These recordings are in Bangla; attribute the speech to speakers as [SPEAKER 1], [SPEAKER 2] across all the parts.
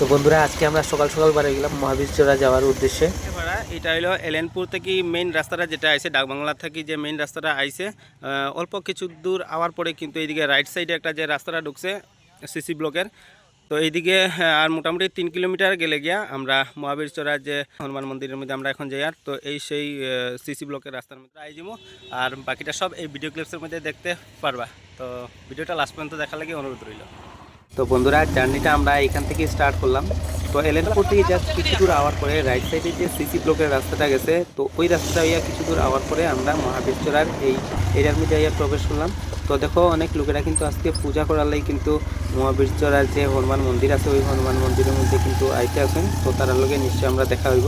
[SPEAKER 1] তো বন্ধুরা আজকে আমরা সকাল সকাল বাড়ি গেলাম মহাবীর চোরা যাওয়ার উদ্দেশ্যে।
[SPEAKER 2] এটা হলো এলেনপুর থেকে মেইন রাস্তাটা যেটা আইছে ডাকবাংলা থেকে যে মেইন রাস্তাটা আহ, অল্প কিছু দূর আওয়ার পরে কিন্তু এইদিকে রাইট সাইডে একটা যে রাস্তাটা ঢুকছে সিসি ব্লকের তো এইদিকে আর মোটামুটি তিন কিলোমিটার গেলে গিয়া আমরা মহাবীর চোরা যে হনুমান মন্দিরের মধ্যে আমরা এখন যাই আর তো এই সেই সিসি ব্লকের রাস্তার মধ্যে আই যাব। আর বাকিটা সব এই ভিডিও ক্লিপসের মধ্যে দেখতে পারবা। তো ভিডিওটা লাস্ট পর্যন্ত দেখার লাগে অনুরোধ রইল।
[SPEAKER 1] তো বন্ধুরা, জার্নিটা আমরা এখান থেকে স্টার্ট করলাম। তো এলেনপুর থেকে জাস্ট কিছু দূর আওয়ার পরে রাইট সাইডে যে সিসি ব্লকের রাস্তাটা গেছে, তো ওই রাস্তাটা ইয়া কিছু দূর আওয়ার পরে আমরা মহাবীর চোরার এই এরিয়ার মধ্যে ইয়া প্রবেশ করলাম। তো দেখো, অনেক লোকেরা কিন্তু আজকে পূজা করার লাগে কিন্তু মহাবীর চোরার যে হনুমান মন্দির আছে, ওই হনুমান মন্দিরের মধ্যে কিন্তু আইতে আছেন তো তার লগে নিশ্চয়ই আমরা দেখা হইব।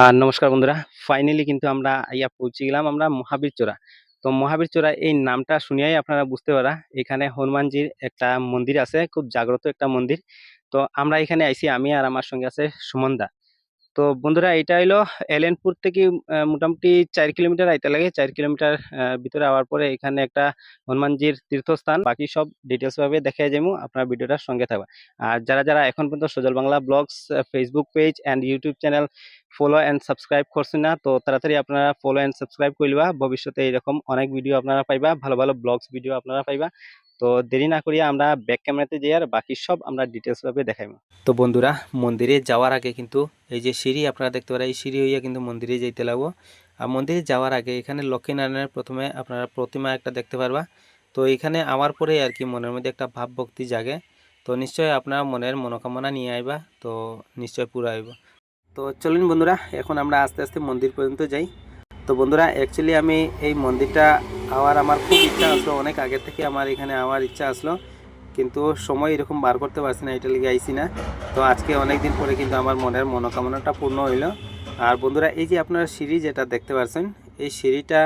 [SPEAKER 2] আর নমস্কার বন্ধুরা ফাইনালি কিন্তু আমরা ইয়া পৌঁছে গেলাম আমরা মহাবীর চোরা তো মহাবীর চোরা এই নামটা শুনিয়াই আপনারা বুঝতে পারা, এখানে হনুমানজির একটা মন্দির আছে, খুব জাগ্রত একটা মন্দির। তো আমরা এখানে আইছি, আমি আর আমার সঙ্গে আছে সুমনদা। তো বন্ধুরা এটা হলো এলেনপুর থেকে মোটামুটি চার কিলোমিটার আইতে লাগে। চার কিলোমিটার ভিতরে আওয়ার পরে এখানে একটা হনুমানজির তীর্থস্থান। বাকি সব ডিটেলস ভাবে দেখে যাব আপনার ভিডিওটার সঙ্গে থাকবে আর যারা যারা এখন পর্যন্ত Sajal Bangla blogs Facebook page and YouTube channel follow and subscribe করছেন না, তো তাড়াতাড়ি আপনারা ফলো অ্যান্ড সাবস্ক্রাইব করবা ভবিষ্যতে এরকম অনেক ভিডিও আপনারা পাইবা, ভালো ভালো ব্লগস ভিডিও আপনারা পাইবা। তো দেরি না করিয়া আমরা ব্যাক ক্যামেরাতে যাই আর বাকি সব আমরা ডিটেলস ভাবে দেখাইব।
[SPEAKER 1] তো বন্ধুরা, মন্দিরে যাওয়ার আগে কিন্তু এই যে সিঁড়ি, আপনারা দেখতে পারেন, এই সিঁড়ি হইয়া কিন্তু মন্দিরে যাইতে লাগবো। আর মন্দিরে যাওয়ার আগে এখানে লক্ষ্মীনারায়ণের প্রথমে আপনারা প্রতিমা একটা দেখতে পারবা। তো এখানে আমার পরে আর কি মনের মধ্যে একটা ভাব ভক্তি জাগে। তো নিশ্চয় আপনারা মনের মনোকামনা নিয়ে আইবা, তো নিশ্চয় পুরো আইব। তো চলুন বন্ধুরা, এখন আমরা আস্তে আস্তে মন্দির পর্যন্ত যাই। তো বন্ধুরা অ্যাকচুয়ালি আমি এই মন্দিরটা আওয়ার আমার খুব ইচ্ছা আসলো, অনেক আগে থেকে আমার এখানে আওয়ার ইচ্ছা আসলো, কিন্তু সময় এরকম বার করতে পারছি না, এটা লিগে আইছি না। তো আজকে অনেক দিন পরে কিন্তু আমার মনের মনোকামনাটা পূর্ণ হইল। আর বন্ধুরা, এই যে আপনারা সিঁড়ি যেটা দেখতে পাচ্ছেন এই সিঁড়িটা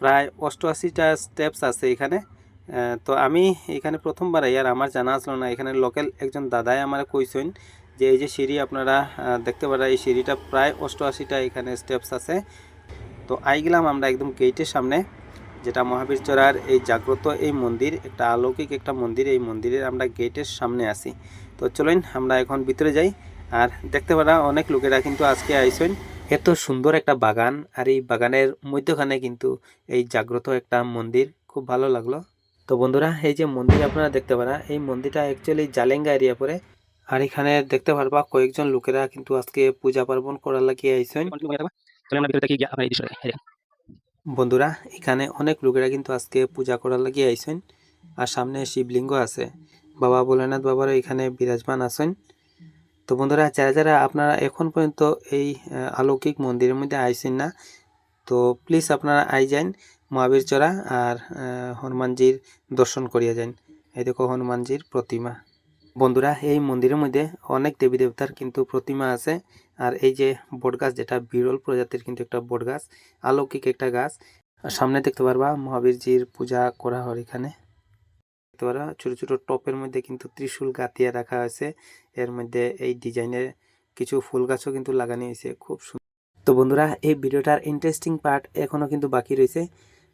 [SPEAKER 1] প্রায় অষ্টআশিটা স্টেপস আছে এখানে। তো আমি এখানে প্রথমবার আর আমার জানা আসলো না, এখানে লোকাল একজন দাদাই আমার কইছেন যে এই যে সিঁড়ি আপনারা দেখতে পারা, এই সিঁড়িটা প্রায় অষ্টআশিটা এখানে স্টেপস আছে। তো আই গেলাম আমরা একদম গেটের সামনে, যেটা মহাবীর চড়ার এই জাগ্রত এই মন্দির, একটা আলৌকিক একটা মন্দির, এই মন্দিরের আমরা গেটের সামনে আসি তো চলুন আমরা এখন ভিতরে যাই, আর দেখতে পারা অনেক লোকেরা কিন্তু আজকে আইসেন। এত সুন্দর একটা বাগান, আর এই বাগানের মধ্যখানে কিন্তু এই জাগ্রত একটা মন্দির, খুব ভালো লাগল। তো বন্ধুরা, এই যে মন্দির আপনারা দেখতে পারা, এই মন্দিরটা অ্যাকচুয়ালি জালেঙ্গা এরিয়া পরে। আর এখানে দেখতে পারবা কয়েকজন লোকেরা কিন্তু আজকে পূজা পার্বণ করার লাগিয়ে আইসেন। বন্ধুরা, এখানে অনেক লোকেরা কিন্তু আজকে পূজা করার লাগিয়ে আইসেন আর সামনে শিবলিঙ্গ আছে। বাবা ভোলেনাথ বাবারও এখানে বিরাজমান আছেন। তো বন্ধুরা, যারা যারা আপনারা এখন পর্যন্ত এই আলৌকিক মন্দিরের মধ্যে আইসেন না, তো প্লিজ আপনারা আই যান মহাবীর চড়া আর হনুমানজির দর্শন করিয়া যান। এই দেখো হনুমানজির প্রতিমা। বন্ধুরা, এই মন্দিরের মধ্যে অনেক দেবী দেবতার কিন্তু প্রতিমা আছে। আর এই যে বটগাছ যেটা বিরল প্রজাতির কিন্তু একটা বটগাছ আলৌকিক একটা গাছ। সামনে দেখতে পারবা, মহাবীরজির পূজা করা হয় এখানে। দেখতে পারবা, ছোট ছোট টপের মধ্যে কিন্তু ত্রিশূল গাঁথিয়ে রাখা হয়েছে। এর মধ্যে এই ডিজাইনের কিছু ফুল গাছও কিন্তু লাগানো হয়েছে, খুব সুন্দর তো বন্ধুরা, এই ভিডিওটার ইন্টারেস্টিং পার্ট এখনও কিন্তু বাকি রয়েছে।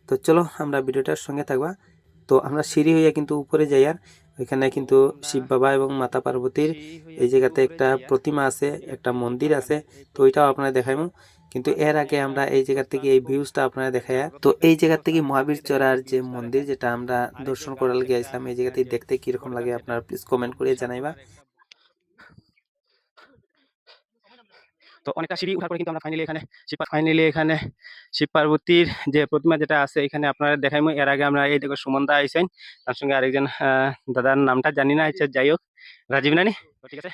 [SPEAKER 1] তো চলো, আমরা ভিডিওটার সঙ্গে থাকবা। তো আমরা সিঁড়ি হইয়া কিন্তু উপরে যাই আর ওইখানে কিন্তু শিব বাবা এবং মাতা পার্বতীর এই জায়গাতে একটা প্রতিমা আছে, একটা মন্দির আছে, তো ওইটাও আপনারা দেখাইমু। কিন্তু এর আগে আমরা এই জায়গা থেকে এই ভিউজটা আপনারা দেখাই তো এই জায়গা থেকে মহাবীর চড়ার যে মন্দির যেটা আমরা দর্শন করার গিয়েছিলাম, এই জায়গাতে দেখতে কীরকম লাগে আপনারা প্লিজ কমেন্ট করে জানাইবা।
[SPEAKER 2] তো অনেকটা সিঁড়ি উঠার পরে কিন্তু আমরা ফাইনালি এখানে শিব ফাইনালি এখানে শিব পার্বতীর যে প্রতিমা যেটা আছে, এখানে আপনারা দেখাইমু। এর আগে আমরা এই দেখো সুমনদা আইসেন তার সঙ্গে আরেকজন দাদার নামটা জানি না আচ্ছা যাই হোক, রাজীব নানি। ঠিক আছে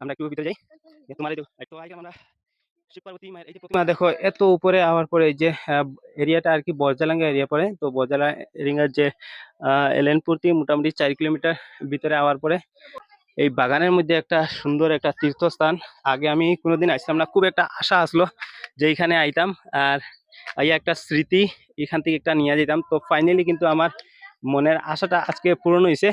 [SPEAKER 2] আমরা একটু ভিতরে যাই। তোমার আমরা দেখো, এত উপরে আওয়ার পরে যে এরিয়াটা আর কি বরজালাঙ্গা এরিয়া পড়ে তো বরজালাঙ্গার যে এলেনপুর থেকে মোটামুটি চার কিলোমিটার ভিতরে আওয়ার পরে এই বাগানের মধ্যে একটা সুন্দর একটা তীর্থস্থান। আগে আমি কোনোদিন আসতাম না, খুব একটা আশা আসলো যে এইখানে আইতাম। আর এই একটা স্মৃতি এখান থেকে একটা নিয়ে যেতাম। তো ফাইনালি কিন্তু আমার মনের আশাটা আজকে পূরণ হয়েছে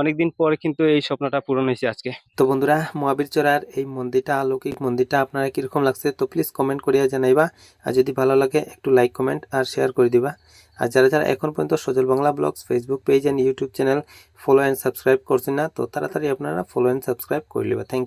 [SPEAKER 2] অনেকদিন পরে কিন্তু এই স্বপ্নটা পূরণ হয়েছে আজকে।
[SPEAKER 1] তো বন্ধুরা, মহাবীর চড়ার এই মন্দিরটা, অলৌকিক মন্দিরটা আপনারা কীরকম লাগছে, তো প্লিজ কমেন্ট করিয়া জানাইবা। আর যদি ভালো লাগে, একটু লাইক কমেন্ট আর শেয়ার করে দিবা। আর যারা যারা এখন পর্যন্ত Sajal Bangla blogs Facebook page and YouTube channel follow and subscribe করছেন না, তো তাড়াতাড়ি আপনারা ফলো অ্যান্ড সাবস্ক্রাইব করে নেবা। থ্যাংক